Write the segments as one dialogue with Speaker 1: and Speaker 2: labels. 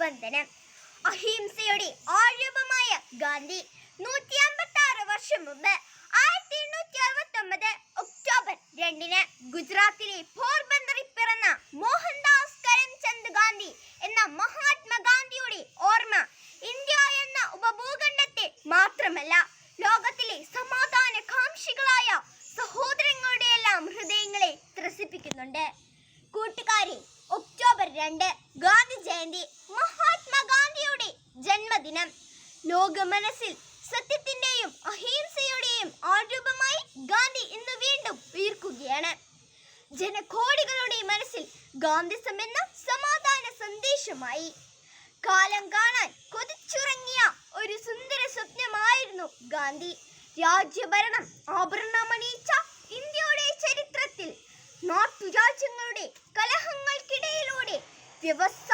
Speaker 1: വന്ദനം. അഹിംസയുടെ ആരൂപമായ ഗാന്ധി നൂറ്റി അമ്പത്തി ആറ് വർഷം മുമ്പ് ആയിരത്തി എണ്ണൂറ്റി അറുപത്തി ഒമ്പത് ഒക്ടോബർ രണ്ടിന് ഗുജറാത്തിലെ പോർബന്ദറിൽ പിറന്ന മോഹൻദാസ് കരംചന്ദ് ഗാന്ധി എന്ന മഹാത്മാഗാന്ധിയുടെ ഓർമ്മ ഇന്ത്യ എന്ന ഉപഭൂഖണ്ഡത്തെ മാത്രമല്ല ലോകത്തിലെ സമാധാന കാംക്ഷികളായ സഹോദരങ്ങളുടെ എല്ലാം ഹൃദയങ്ങളെ ത്രസിപ്പിക്കുന്നുണ്ട്. കൂട്ടുകാരെ ഒക്ടോബർ രണ്ട് ഗാന്ധി ജയന്തി മഹാത്മാഗാന്ധിയുടെ ജന്മദിനം ലോക മനസ്സിൽ സത്യത്തിന്റെയും അഹിംസയുടെയും ആരൂപമായി ഗാന്ധി ഇന്ന് വീണ്ടും ഉയർക്കുകയാണ്. ജനകോടികളുടെ മനസ്സിൽ ഗാന്ധിസം എന്ന സമാധാന സന്ദേശമായി. കാലം കാണാൻ കൊതിച്ചുറങ്ങിയ ഒരു സുന്ദര സ്വപ്നമായിരുന്നു ഗാന്ധി. രാജ്യഭരണം ആഭരണമണിയിച്ച ഇന്ത്യയുടെ ചരിത്രത്തിൽ നാട്ടുരാജ്യങ്ങളുടെ കലഹങ്ങൾക്കിടയിലൂടെ വ്യവസായ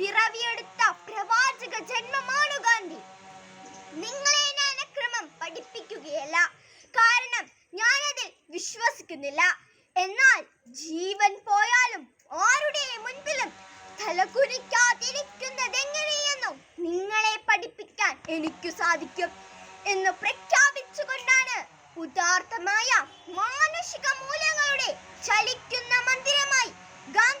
Speaker 1: പിറവിയെടുത്ത പ്രവാചക ജന്മമാണ് ഗാന്ധി. നിങ്ങളെ ഞാൻ അക്രമം പഠിപ്പിക്കുകയല്ല. കാരണം ഞാൻ അതിൽ വിശ്വസിക്കുന്നില്ല. എന്നാൽ ജീവൻ പോയാലും ആരുടെ മുൻപിലും തലകുനിക്കാതിരിക്കുന്നതെങ്ങനെയെന്നും നിങ്ങളെ പഠിപ്പിക്കാൻ എനിക്ക് സാധിക്കും എന്ന് പ്രഖ്യാപിച്ചുകൊണ്ടാണ് ഉദാർത്ഥമായ മാനുഷിക മൂല്യങ്ങളുടെ ചലിക്കുന്ന മന്ദിരമായി ഗാന്ധി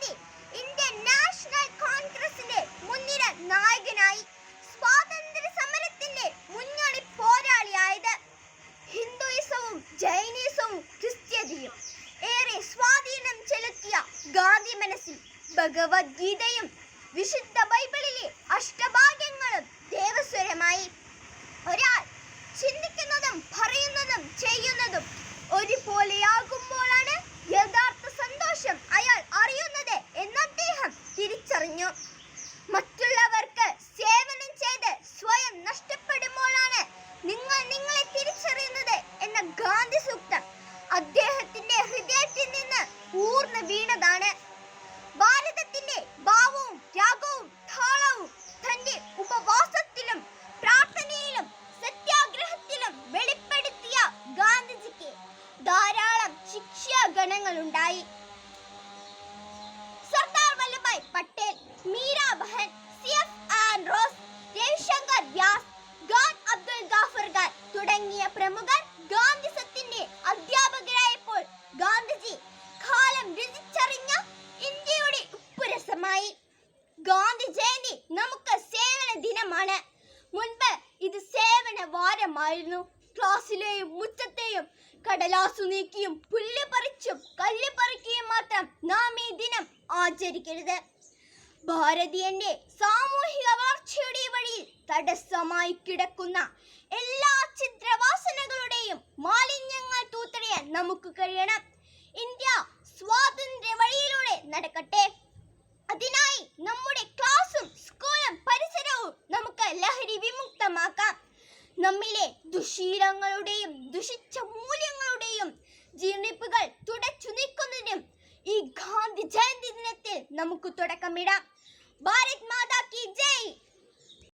Speaker 1: ഗാന്ധി മനസ്സിൽ ഭഗവത്ഗീതയും വിശുദ്ധ ബൈബിളിലെ അഷ്ടഭാഗ്യങ്ങളും ദേവസ്വരമായി ഒരാൾ ചിന്തിക്കുന്നതും പറയുന്നതും ചെയ്യുന്നതും ഒരുപോലെയാകുമ്പോഴാണ് യഥാർത്ഥ സന്തോഷം അയാൾ അറിയുന്നത് എന്ന് അദ്ദേഹം തിരിച്ചറിഞ്ഞു. മറ്റുള്ളവർക്ക് സേവനം ചെയ്ത് സ്വയം നഷ്ടപ്പെടുമ്പോഴാണ് നിങ്ങൾ നിങ്ങളെ തിരിച്ചറിയുന്നത് എന്ന ഗാന്ധി സൂക്തം അദ്ദേഹത്തിന്റെ ഹൃദയത്തിൽ നിന്ന് ഊർന്നു വീണതാണ്. ഭാരതത്തിന്റെ ഭാവവും ത്യാഗവും താളവും തന്റെ ഉപവാസത്തിലും പ്രാർത്ഥനയിലും സത്യാഗ്രഹത്തിലും വെളിപ്പെടുത്തിയ ഗാന്ധിജിക്ക് ധാരാളം ശിക്ഷാഗണങ്ങളുണ്ടായി. സർദാർ വല്ലഭായ് പട്ടേൽ മീരാ ഗാന്ധി ജയന്തി നമുക്ക് സേവന ദിനമാണ്. മുൻപ് ഇത് സേവന വാരമായിരുന്നു. ക്ലാസ്സിലെയും മുറ്റത്തെയും കടലാസു നീക്കിയും പുല്ല് പറിച്ചും കല്ല് പറിക്കുകയും മാത്രം നാം ഈ ദിനം ആചരിക്കരുത്. ഭാരതീയന്റെ സാമൂഹിക വളർച്ചയുടെ വഴിയിൽ തടസ്സമായി കിടക്കുന്ന എല്ലാ ചിത്രവാസനകളുടെയും മാലിന്യങ്ങൾ തൂത്തറിയാൻ നമുക്ക് കഴിയണം. ഇന്ത്യ സ്വാതന്ത്ര്യ വഴിയിലൂടെ നടക്കട്ടെ. നമ്മിലെ ദുശീലങ്ങളുടെയും ദുഷിച്ച മൂല്യങ്ങളുടെയും ജീർണിപ്പുകൾ തുടച്ചു നീക്കുന്നതിനും ഈ ഗാന്ധി ജയന്തി ദിനത്തിൽ നമുക്ക് തുടക്കമിടാം. ഭാരത് ജയ്